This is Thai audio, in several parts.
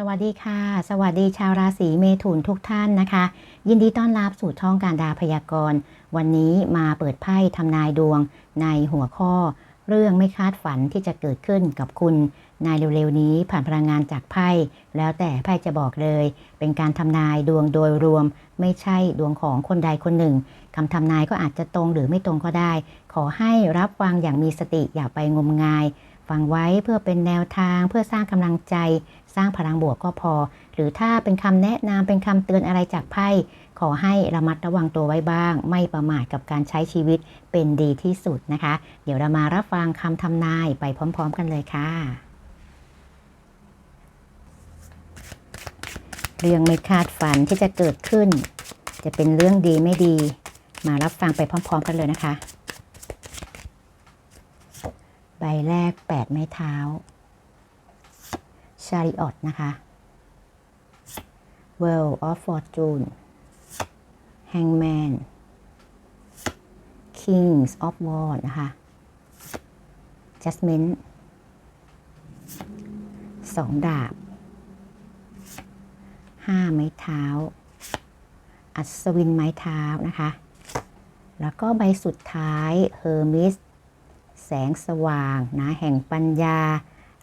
สวัสดีค่ะ สวัสดีชาวราศีเมถุนทุกท่านนะคะ ยินดีต้อนรับสู่ช่องการดาพยากรณ์ วันนี้มาเปิดไพ่ทำนายดวงในหัวข้อ เรื่องไม่คาดฝันที่จะเกิดขึ้นกับคุณในเร็วๆนี้ผ่านพลังงานจากไพ่แล้วแต่ไพ่จะบอกเลย เป็นการทำนายดวงโดยรวม ไม่ใช่ดวงของคนใดคนหนึ่งคำทำนายก็อาจจะตรงหรือไม่ตรงก็ได้ ขอให้รับฟังอย่างมีสติอย่าไปงมงายฟังไว้เพื่อเป็นแนวทางเพื่อสร้างกำลังใจ สร้างพลังบวกก็พอ หรือถ้าเป็นคำแนะนำเป็นคำเตือนอะไรจากไพ่ขอให้ระมัดระวังตัวไว้บ้าง ไม่ประมาทกับการใช้ชีวิตเป็นดีที่สุดนะคะ เดี๋ยวเรามารับฟังคำทำนายไปพร้อม ๆ กันเลยค่ะ เรื่องไม่คาดฝันที่จะเกิดขึ้น จะเป็นเรื่องดีไม่ดี มารับฟังไปพร้อม ๆ กันเลยนะคะ ใบแรก8ไม้เท้า ชาริออตนะคะ World of Fortune Hangman Kings of Wands นะคะ Judgment สองดาบห้าไม้เท้า อัศวินไม้เท้านะคะ แล้วก็ใบสุดท้าย Hermes แสงสว่างนะแห่งปัญญา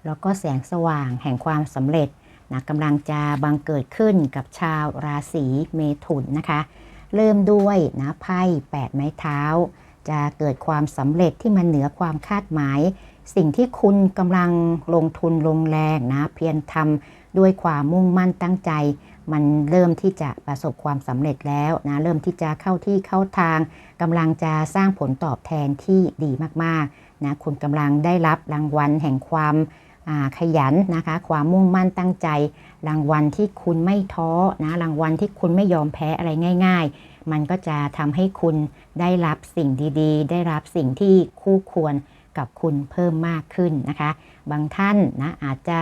แล้วก็แสงสว่างแห่งความสำเร็จนะกำลังจะบังเกิดขึ้นกับชาวราศีเมถุนนะคะ เริ่มด้วยนะไพ่8ไม้เท้า จะเกิดความสำเร็จที่มันเหนือความคาดหมาย สิ่งที่คุณกำลังลงทุนลงแรงนะเพียรทำด้วยความมุ่งมั่นตั้งใจ มันเริ่มที่จะประสบความสำเร็จแล้วนะเริ่มที่จะเข้าที่เข้าทางกำลังจะสร้างผลตอบแทนที่ดีมากๆนะคุณกำลังได้รับรางวัลแห่งความ ขยันนะคะ ความมุ่งมั่นตั้งใจ รางวัลที่คุณไม่ท้อนะรางวัลที่คุณไม่ยอมแพ้อะไรง่าย ๆ มันก็จะทำให้คุณได้รับสิ่งดีๆ ได้รับสิ่งที่คู่ควรกับคุณเพิ่มมากขึ้นนะคะ บางท่านนะอาจจะ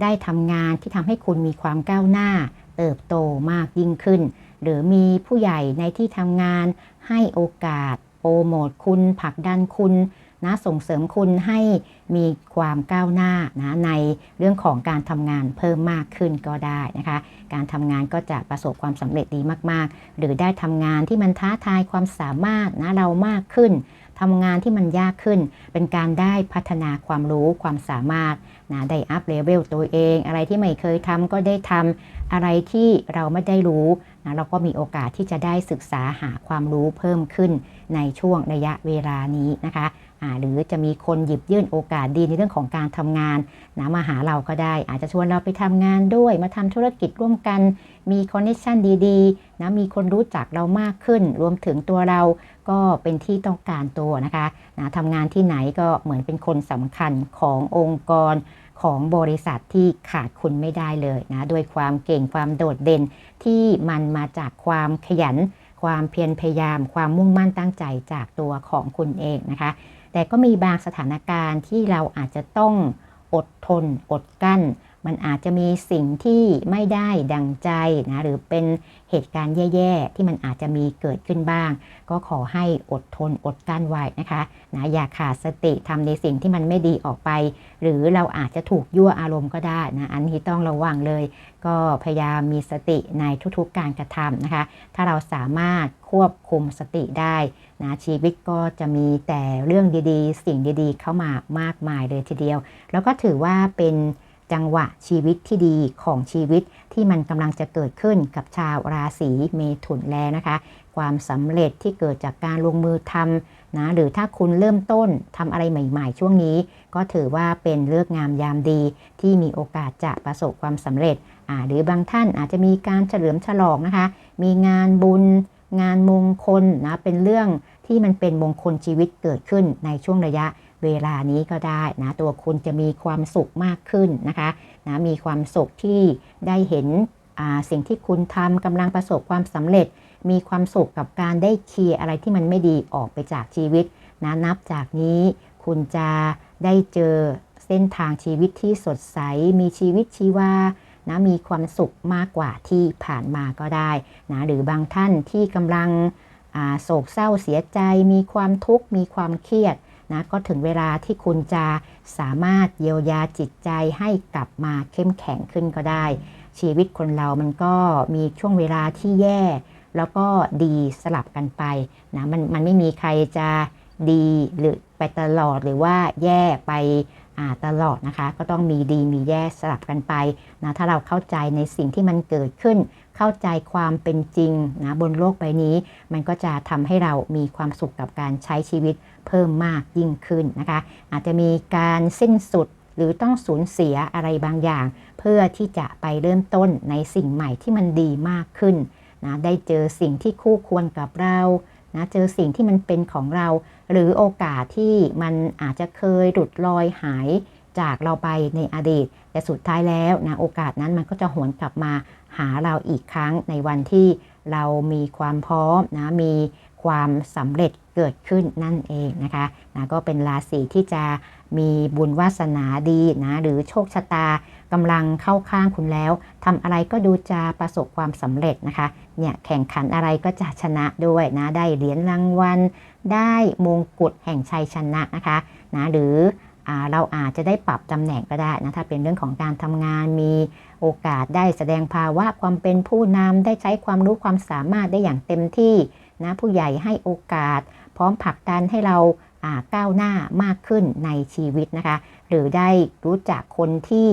ได้ทำงานที่ทำให้คุณมีความก้าวหน้า เติบโตมากยิ่งขึ้น หรือมีผู้ใหญ่ในที่ทำงานให้โอกาสโปรโมทคุณผลักดันคุณ นะส่งเสริมคุณให้มีความก้าวหน้านะในเรื่องของการทำงานเพิ่มมากขึ้นก็ได้นะคะ การทำงานก็จะประสบความสำเร็จดีมาก ๆ หรือได้ทำงานที่มันท้าทายความสามารถนะเรามากขึ้นทำงานที่มันยากขึ้น เป็นการได้พัฒนาความรู้ความสามารถนะได้อัพเลเวลตัวเอง อะไรที่ไม่เคยทำก็ได้ทำอะไรที่เราไม่ได้รู้นะเราก็มีโอกาสที่จะได้ศึกษาหาความรู้เพิ่มขึ้นในช่วงระยะเวลานี้นะคะ หรือจะมีคนหยิบยื่นโอกาสดีในเรื่องของการทำงานนะมาหาเราก็ได้ อาจจะชวนเราไปทำงานด้วย มาทำธุรกิจร่วมกัน มีคอนเนคชันดีๆนะมีคนรู้จักเรามากขึ้น รวมถึงตัวเราก็เป็นที่ต้องการตัวนะคะนะทำงานที่ไหนก็เหมือนเป็นคนสำคัญขององค์กรของบริษัทที่ขาดคุณไม่ได้เลยนะด้วยความเก่งความโดดเด่นที่มันมาจากความขยันความเพียรพยายาม ความมุ่งมั่นตั้งใจจากตัวของคุณเองนะคะ แต่ก็มีบางสถานการณ์ที่เราอาจจะต้องอดทน อดกั้น มันอาจจะมีสิ่งที่ไม่ได้ดังใจนะหรือเป็นเหตุการณ์แย่ๆ ที่มันอาจจะมีเกิดขึ้นบ้าง ก็ขอให้อดทนอดกั้นไว้นะคะนะอย่าขาดสติทำในสิ่งที่มันไม่ดีออกไป หรือเราอาจจะถูกยั่วอารมณ์ก็ได้นะอันนี้ต้องระวังเลย ก็พยายามมีสติในทุกๆการกระทำนะคะ ถ้าเราสามารถควบคุมสติได้นะชีวิตก็จะมีแต่เรื่องดีๆ สิ่งดีๆ เข้ามามากมายเลยทีเดียว แล้วก็ถือว่าเป็น จังหวะชีวิตที่ดีของชีวิตที่มันกำลังจะเกิดขึ้นกับชาวราศีเมถุนแล้วนะคะ ความสำเร็จที่เกิดจากการลงมือทำนะหรือถ้าคุณเริ่มต้นทำอะไรใหม่ ๆ ช่วงนี้ ก็ถือว่าเป็นเลือกงามยามดี ที่มีโอกาสจะประสบความสำเร็จหรือบางท่านอาจจะมีการเฉลิมฉลองนะคะ มีงานบุญ งานมงคลนะเป็นเรื่องที่มันเป็นมงคลชีวิตเกิดขึ้นในช่วงระยะ เวลานี้ก็ได้นะตัวคุณจะมีความสุขมากขึ้นนะคะนะมีความสุขที่ได้เห็นสิ่งที่คุณทำกำลังประสบความสำเร็จ มีความสุขกับการได้เคลียร์อะไรที่มันไม่ดีออกไปจากชีวิตนะนับจากนี้คุณจะได้เจอเส้นทางชีวิตที่สดใส มีชีวิตชีวานะมีความสุขมากกว่าที่ผ่านมาก็ได้นะหรือบางท่านที่กำลังโศกเศร้าเสียใจ มีความทุกข์มีความเครียด นะก็ถึงเวลาที่คุณจะสามารถเยียวยาจิตใจให้กลับมาเข้มแข็งขึ้นก็ได้ ชีวิตคนเรามันก็มีช่วงเวลาที่แย่ แล้วก็ดีสลับกันไปนะมันมันไม่มีใครจะดีหรือไปตลอดหรือว่าแย่ไป ตลอดนะคะ ก็ต้องมีดีมีแย่สลับกันไปนะถ้าเราเข้าใจในสิ่งที่มันเกิดขึ้น เข้าใจความเป็นจริงนะบนโลกใบนี้ มันก็จะทำให้เรามีความสุขกับการใช้ชีวิตเพิ่มมากยิ่งขึ้นนะคะ อาจจะมีการสิ้นสุดหรือต้องสูญเสียอะไรบางอย่าง เพื่อที่จะไปเริ่มต้นในสิ่งใหม่ที่มันดีมากขึ้นนะได้เจอสิ่งที่คู่ควรกับเรานะเจอสิ่งที่มันเป็นของเรา หรือโอกาสที่มันอาจจะเคยหลุดลอยหายจากเราไปในอดีต แต่สุดท้ายแล้วนะโอกาสนั้นมันก็จะหวนกลับมาหาเราอีกครั้งในวันที่เรามีความพร้อมนะมีความสำเร็จเกิดขึ้นนั่นเองนะคะนะก็เป็นราศีที่จะมีบุญวาสนาดีนะหรือโชคชะตา กำลังเข้าข้างคุณแล้วทำอะไรก็ดูจะประสบความสำเร็จนะคะ เนี่ยแข่งขันอะไรก็จะชนะด้วยนะได้เหรียญรางวัล ได้มงกุฎแห่งชัยชนะนะคะนะหรือเราอาจจะได้ปรับตำแหน่งก็ได้นะถ้าเป็นเรื่องของการทำงานมีโอกาสได้แสดงภาวะความเป็นผู้นำได้ใช้ความรู้ความสามารถได้อย่างเต็มที่นะผู้ใหญ่ให้โอกาส พร้อมผลักดันให้เราก้าวหน้ามากขึ้นในชีวิตนะคะ หรือได้รู้จักคนที่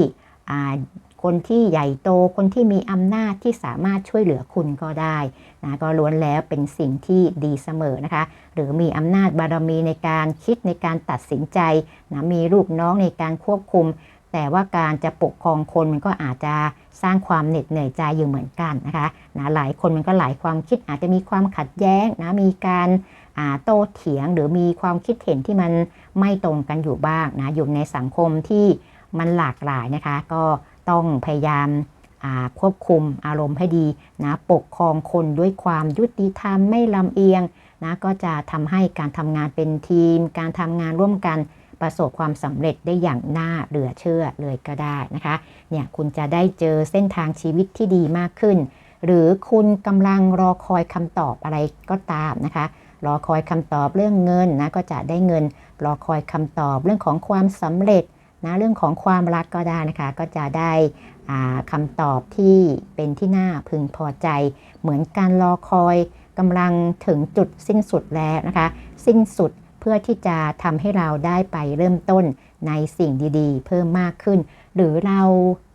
คนที่ใหญ่โตคนที่มีอำนาจที่สามารถช่วยเหลือคุณก็ได้นะก็ล้วนแล้วเป็นสิ่งที่ดีเสมอนะคะ หรือมีอำนาจบารมีในการคิดในการตัดสินใจนะมีลูกน้องในการควบคุม แต่ว่าการจะปกครองคนมันก็อาจจะสร้างความเหน็ดเหนื่อยใจอยู่เหมือนกันนะคะนะหลายคนมันก็หลายความคิดอาจจะมีความขัดแย้งนะมีการโต้เถียงหรือมีความคิดเห็นที่มันไม่ตรงกันอยู่บ้างนะอยู่ในสังคมที่ มันหลากหลายนะคะ ก็ต้องพยายามควบคุมอารมณ์ให้ดีนะปกครองคนด้วยความยุติธรรมไม่ลำเอียงนะก็จะทำให้การทำงานเป็นทีม การทำงานร่วมกันประสบความสำเร็จได้อย่างน่าเหลือเชื่อเลยก็ได้นะคะเนี่ยคุณจะได้เจอเส้นทางชีวิตที่ดีมากขึ้น หรือคุณกำลังรอคอยคำตอบอะไรก็ตามนะคะรอคอยคำตอบเรื่องเงินนะก็จะได้เงิน รอคอยคำตอบเรื่องของความสำเร็จ นะเรื่องของความรักก็ได้นะคะ ก็จะได้คำตอบที่เป็นที่น่าพึงพอใจ เหมือนการรอคอยกำลังถึงจุดสิ้นสุดแล้วนะคะ สิ้นสุดเพื่อที่จะทำให้เราได้ไปเริ่มต้นในสิ่งดีๆ เพิ่มมากขึ้น หรือเรา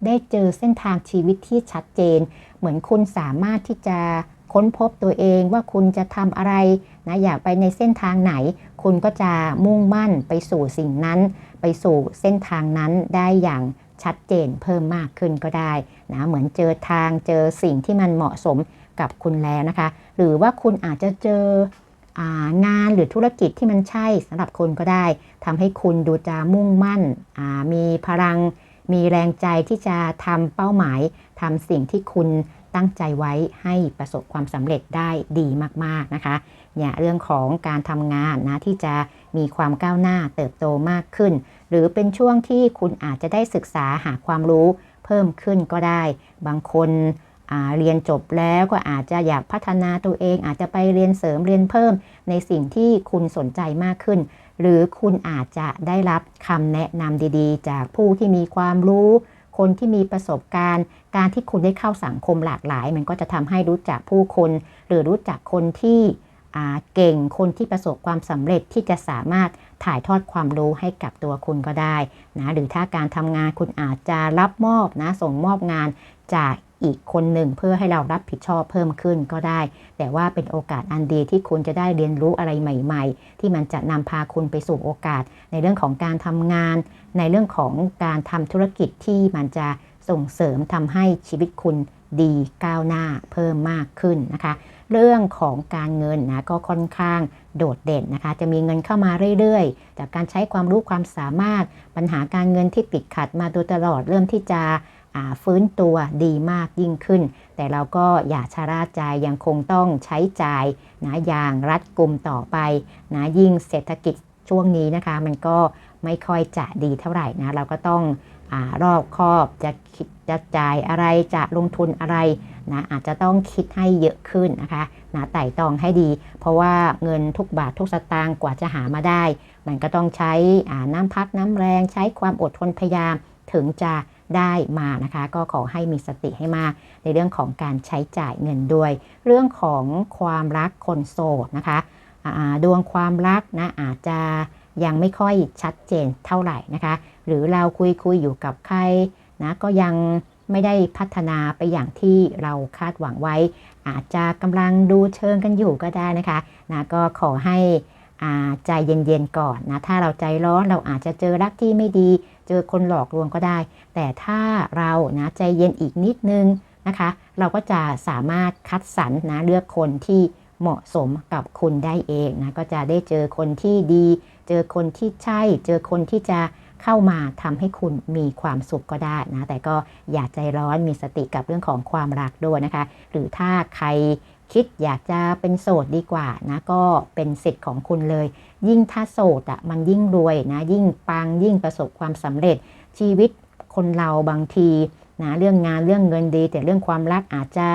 ได้เจอเส้นทางชีวิตที่ชัดเจน เหมือนคุณสามารถที่จะ ค้นพบตัวเองว่าคุณจะทำอะไรนะอยากไปในเส้นทางไหน คุณก็จะมุ่งมั่นไปสู่สิ่งนั้น ไปสู่เส้นทางนั้นได้อย่างชัดเจนเพิ่มมากขึ้นก็ได้นะเหมือนเจอทางเจอสิ่งที่มันเหมาะสมกับคุณแล้วนะคะ หรือว่าคุณอาจจะเจองานหรือธุรกิจที่มันใช่สำหรับคุณก็ได้ทำให้คุณดูจะมุ่งมั่นมีพลัง มีแรงใจที่จะทำเป้าหมายทำสิ่งที่คุณ ตั้งใจไว้ให้ประสบความสำเร็จได้ดีมากๆนะคะเนี่ยเรื่องของการทำงานนะที่จะมีความก้าวหน้าเติบโตมากขึ้น หรือเป็นช่วงที่คุณอาจจะได้ศึกษาหาความรู้เพิ่มขึ้นก็ได้ บางคนเรียนจบแล้วก็อาจจะอยากพัฒนาตัวเอง อาจจะไปเรียนเสริมเรียนเพิ่มในสิ่งที่คุณสนใจมากขึ้น หรือคุณอาจจะได้รับคำแนะนำดีๆ จากผู้ที่มีความรู้ คนที่มีประสบการณ์ การที่คุณได้เข้าสังคมหลากหลาย มันก็จะทำให้รู้จักผู้คน หรือรู้จักคนที่เก่งคนที่ประสบความสำเร็จที่จะสามารถถ่ายทอดความรู้ให้กับตัวคุณก็ได้นะหรือถ้าการทำงานคุณอาจจะรับมอบนะส่งมอบงานจาก อีกคนหนึ่งเพื่อให้เรารับผิดชอบเพิ่มขึ้นก็ได้ แต่ว่าเป็นโอกาสอันดีที่คุณจะได้เรียนรู้อะไรใหม่ ๆ ที่มันจะนำพาคุณไปสู่โอกาส ในเรื่องของการทำงาน ในเรื่องของการทำธุรกิจที่มันจะส่งเสริมทำให้ชีวิตคุณดีก้าวหน้าเพิ่มมากขึ้นนะคะ เรื่องของการเงินนะก็ค่อนข้างโดดเด่นนะคะ จะมีเงินเข้ามาเรื่อยๆ จากการใช้ความรู้ความสามารถปัญหาการเงินที่ติดขัดมาโดยตลอดเริ่มที่จะ ฟื้นตัวดีมากยิ่งขึ้น แต่เราก็อย่าชะล่าใจยังคงต้องใช้จ่ายนะอย่างรัดกุมต่อไปนะยิ่งเศรษฐกิจช่วงนี้นะคะ มันก็ไม่ค่อยจะดีเท่าไหร่นะเราก็ต้องอรอบคอบจะคิดจะจ่ายอะไรจะลงทุนอะไรนะอาจจะต้องคิดให้เยอะขึ้นนะคะนะไต่ตองให้ดี เพราะว่าเงินทุกบาททุกสตางค์กว่าจะหามาได้ มันก็ต้องใช้น้ำพักน้ำแรงใช้ความอดทนพยายามถึงจะ ได้มานะคะ ก็ขอให้มีสติให้มาก ในเรื่องของการใช้จ่ายเงินด้วย เรื่องของความรักคนโสดนะคะดวงความรักนะอาจจะยังไม่ค่อยชัดเจนเท่าไหร่นะคะ หรือเราคุยคุยอยู่กับใครนะก็ยังไม่ได้พัฒนาไปอย่างที่เราคาดหวังไว้ อาจจะกำลังดูเชิงกันอยู่ก็ได้นะคะนะก็ขอให้ ใจเย็นๆก่อนนะถ้าเราใจร้อนเราอาจจะเจอรักที่ไม่ดี เจอคนหลอกลวงก็ได้ แต่ถ้าเรานะใจเย็นอีกนิดนึงนะคะ เราก็จะสามารถคัดสรรนะเลือกคนที่เหมาะสมกับคุณได้เองนะก็จะได้เจอคนที่ดี เจอคนที่ใช่ เจอคนที่จะเข้ามาทำให้คุณมีความสุขก็ได้นะ แต่ก็อย่าใจร้อนมีสติกับเรื่องของความรักด้วยนะคะ หรือถ้าใคร คิดอยากจะเป็นโสดดีกว่านะก็เป็นสิทธิ์ของคุณเลย ยิ่งถ้าโสดอะมันยิ่งรวยนะยิ่งปังยิ่งประสบความสำเร็จ ชีวิตคนเราบางทีนะเรื่องงานเรื่องเงินดี แต่เรื่องความรักอาจจะ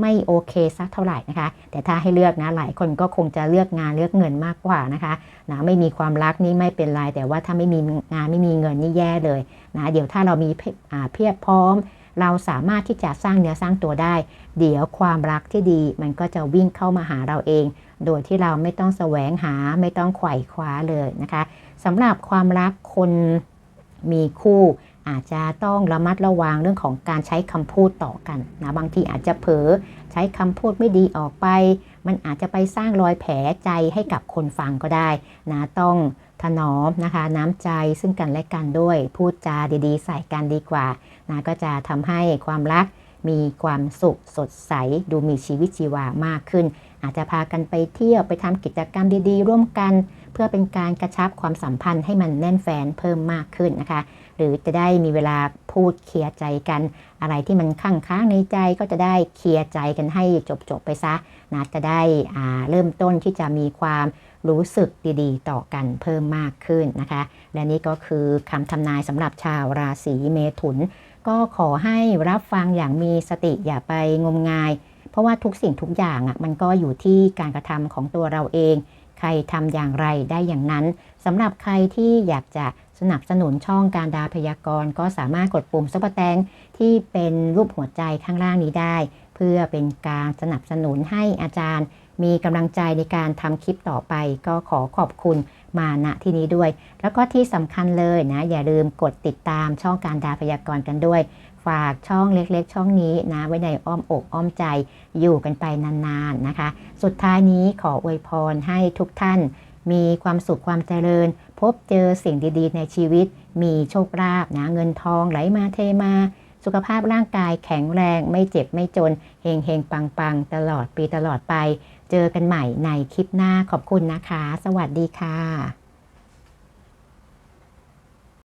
ไม่โอเคสักเท่าไหร่นะคะ แต่ถ้าให้เลือกนะหลายคนก็คงจะเลือกงานเลือกเงินมากกว่านะคะนะไม่มีความรักนี่ไม่เป็นไรแต่ว่าถ้าไม่มีงานไม่มีเงินนี่แย่เลยนะเดี๋ยวถ้าเรามีเพียบพร้อม เราสามารถที่จะสร้างเนื้อสร้างตัวได้ เดี๋ยวความรักที่ดีมันก็จะวิ่งเข้ามาหาเราเอง โดยที่เราไม่ต้องแสวงหาไม่ต้องไขว่คว้าเลยนะคะสำหรับความรักคนมีคู่อาจจะต้องระมัดระวังเรื่องของการใช้คำพูดต่อกันนะบางทีอาจจะเผลอใช้คำพูดไม่ดีออกไป มันอาจจะไปสร้างรอยแผลใจให้กับคนฟังก็ได้นะต้อง ถนอมนะคะ น้ำใจซึ่งกันและกันด้วย พูดจาดีๆ ใส่กันดีกว่านะก็จะทำให้ความรักมีความสุขสดใส ดูมีชีวิตชีวามากขึ้น อาจจะพากันไปเที่ยวไปทำกิจกรรมดีๆ ร่วมกัน เพื่อเป็นการกระชับความสัมพันธ์ให้มันแน่นแฟนเพิ่มมากขึ้นนะคะ หรือจะได้มีเวลาพูดเคลียร์ใจกัน อะไรที่มันค้างค้างในใจก็จะได้เคลียร์ใจกันให้จบๆไปซะนะจะได้เริ่มต้นที่จะมีความ รู้สึกดีๆ ต่อกันเพิ่มมากขึ้นนะคะ และนี่ก็คือคำทำนายสำหรับชาวราศีเมถุน ก็ขอให้รับฟังอย่างมีสติอย่าไปงมงาย เพราะว่าทุกสิ่งทุกอย่างอะมันก็อยู่ที่การกระทำของตัวเราเอง ใครทำอย่างไรได้อย่างนั้นสำหรับใครที่อยากจะสนับสนุนช่องการดาพยากรณ์ก็สามารถกดปุ่มซุปเปอร์แตงที่เป็นรูปหัวใจข้างล่างนี้ได้ เพื่อเป็นการสนับสนุนให้อาจารย์ มีกำลังใจในการทำคลิปต่อไป ก็ขอขอบคุณมาณที่นี้ด้วย แล้วก็ที่สำคัญเลยนะ อย่าลืมกดติดตามช่องการดาพยากรณ์กันด้วย ฝากช่องเล็กๆ ช่องนี้นะไว้ในอ้อมอกอ้อมใจอยู่กันไปนานๆนะคะ สุดท้ายนี้ขออวยพรให้ทุกท่าน มีความสุขความเจริญ พบเจอสิ่งดีๆ ในชีวิต มีโชคลาภนะเงินทองไหลมาเทมาสุขภาพร่างกายแข็งแรงไม่เจ็บไม่จน เฮงเฮงปังปังตลอดปีตลอดไป เจอกันใหม่ในคลิปหน้าขอบคุณนะคะ สวัสดีค่ะ